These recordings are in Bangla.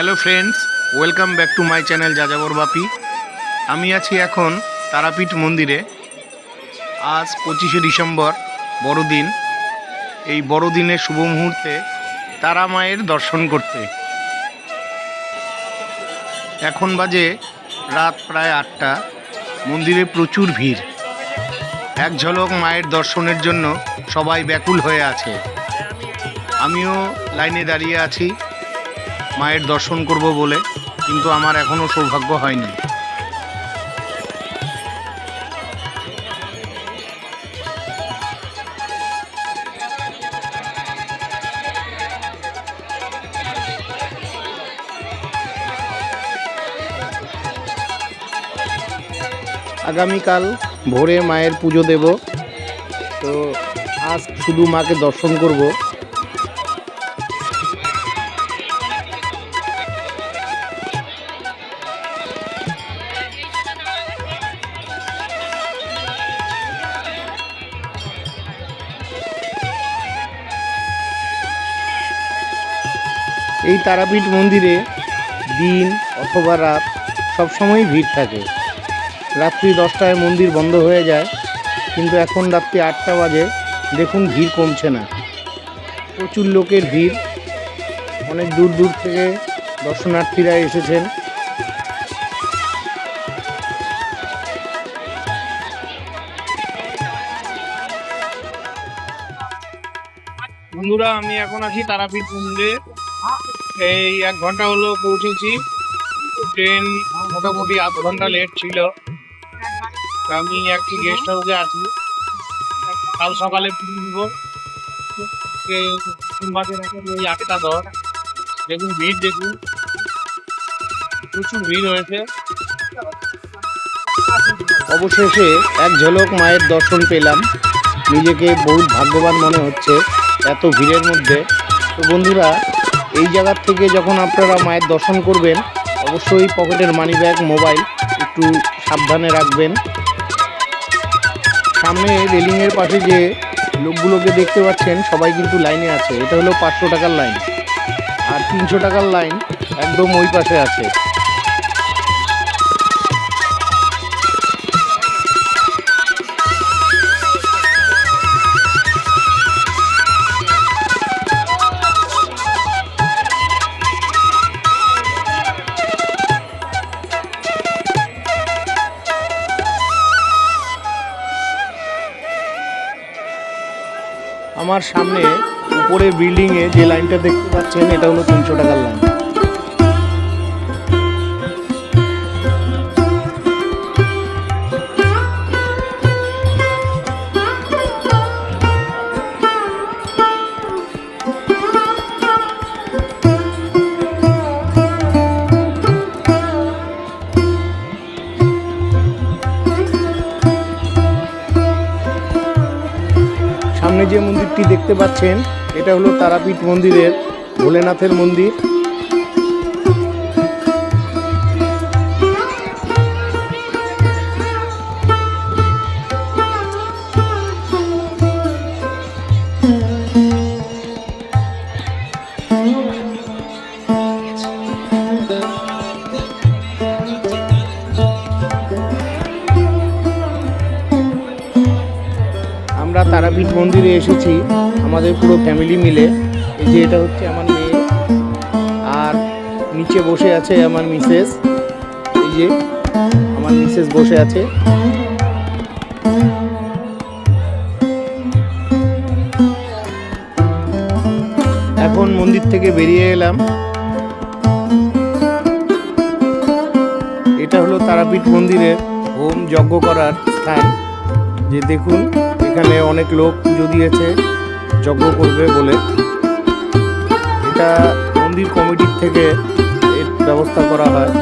Hello friends welcome back to my channel Jajabor Bapi আমি আছি এখন তারাপীঠ মন্দিরে। আজ পঁচিশে ডিসেম্বর, বড়দিন। এই বড়দিনের শুভ মুহূর্তে তারা মায়ের দর্শন করতে। এখন বাজে রাত প্রায় আটটা। মন্দিরে প্রচুর ভিড়। এক ঝলক মায়ের দর্শনের জন্য সবাই ব্যাকুল হয়ে আছে। আমিও লাইনে দাঁড়িয়ে আছি। মায়ের দর্শন করব বলে, কিন্তু আমার এখনও সৌভাগ্য হয়নি। আগামীকাল ভোরে মায়ের পুজো দেব। তো আজ শুধু মাকে দর্শন করব। এই তারাপীঠ মন্দিরে দিন অথবা রাত সবসময়ই ভিড় থাকে। রাত্রি দশটায় মন্দির বন্ধ হয়ে যায়, কিন্তু এখন রাত্রি আটটা বাজে, দেখুন ভিড় কমছে না। প্রচুর লোকের ভিড়। অনেক দূর দূর থেকে দর্শনার্থীরা এসেছেন। বন্ধুরা, আমি এখন আছি তারাপীঠ মন্দিরে। এই এক ঘণ্টা হলো পৌঁছেছি। ট্রেন মোটামুটি আধ ঘণ্টা লেট ছিল। আমি একটি গেস্ট হাউসে আছি। কাল সকালে আটটা দশ। দেখুন ভিড়, দেখুন। প্রচুর ভিড় হয়েছে। অবশেষে এক ঝলক মায়ের দর্শন পেলাম। নিজেকে বহু ভাগ্যবান মনে হচ্ছে এত ভিড়ের মধ্যে। তো বন্ধুরা এই জায়গার থেকে যখন আপনারা মায়ের দর্শন করবেন, অবশ্যই পকেটের মানি ব্যাগ মোবাইল একটু সাবধানে রাখবেন। সামনে রেলিংয়ের পাশে যে লোকগুলোকে দেখতে পাচ্ছেন, সবাই কিন্তু লাইনে আছে। এটা হলো পাঁচশো টাকার লাইন। আর তিনশো টাকার লাইন একদম ওই পাশে আছে। আমার সামনে উপরে বিল্ডিংয়ে যে লাইনটা দেখতে পাচ্ছেন এটা হলো তিনশো টাকার লাইন সামনে যে মন্দিরটি দেখতে পাচ্ছেন এটা হলো তারাপীঠ মন্দিরের ভোলেনাথের মন্দির। তারাপীঠ মন্দিরে এসেছি, আমাদের পুরো ফ্যামিলি মিলে। এই যে এটা হচ্ছে আমার মেয়ে। আর নিচে বসে আছে আমার মিসেস এই যে আমার মিসেস বসে আছে। এখন মন্দির থেকে বেরিয়ে এলাম। এটা হলো তারাপীঠ মন্দিরের হোম যজ্ঞ করার স্থান। যে দেখুন এখানে অনেক লোক পুজো দিয়েছে, যজ্ঞ করবে বলে। এটা মন্দির কমিটির থেকে এর ব্যবস্থা করা হয়।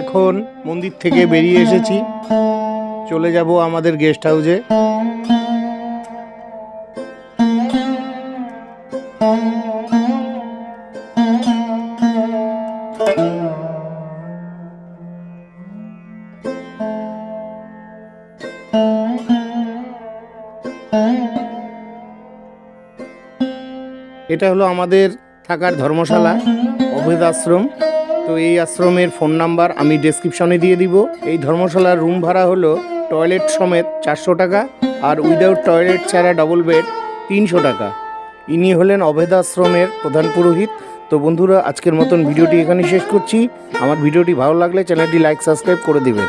এখন মন্দির থেকে বেরিয়ে এসেছি। চলে যাব আমাদের গেস্ট হাউসে এটা হলো আমাদের থাকার ধর্মশালা অভেদ আশ্রম। তো এই আশ্রমের ফোন নাম্বার আমি ডেসক্রিপশনে দিয়ে দিব। এই ধর্মশালার রুম ভাড়া হলো টয়লেট সমেত চারশো টাকা আর উইদাউট টয়লেট ছাড়া ডবল বেড তিনশো টাকা। ইনি হলেন অভেদ আশ্রমের প্রধান পুরোহিত। তো বন্ধুরা, আজকের মতন ভিডিওটি এখানে শেষ করছি। আমার ভিডিওটি ভালো লাগলে চ্যানেলটি লাইক সাবস্ক্রাইব করে দিবেন।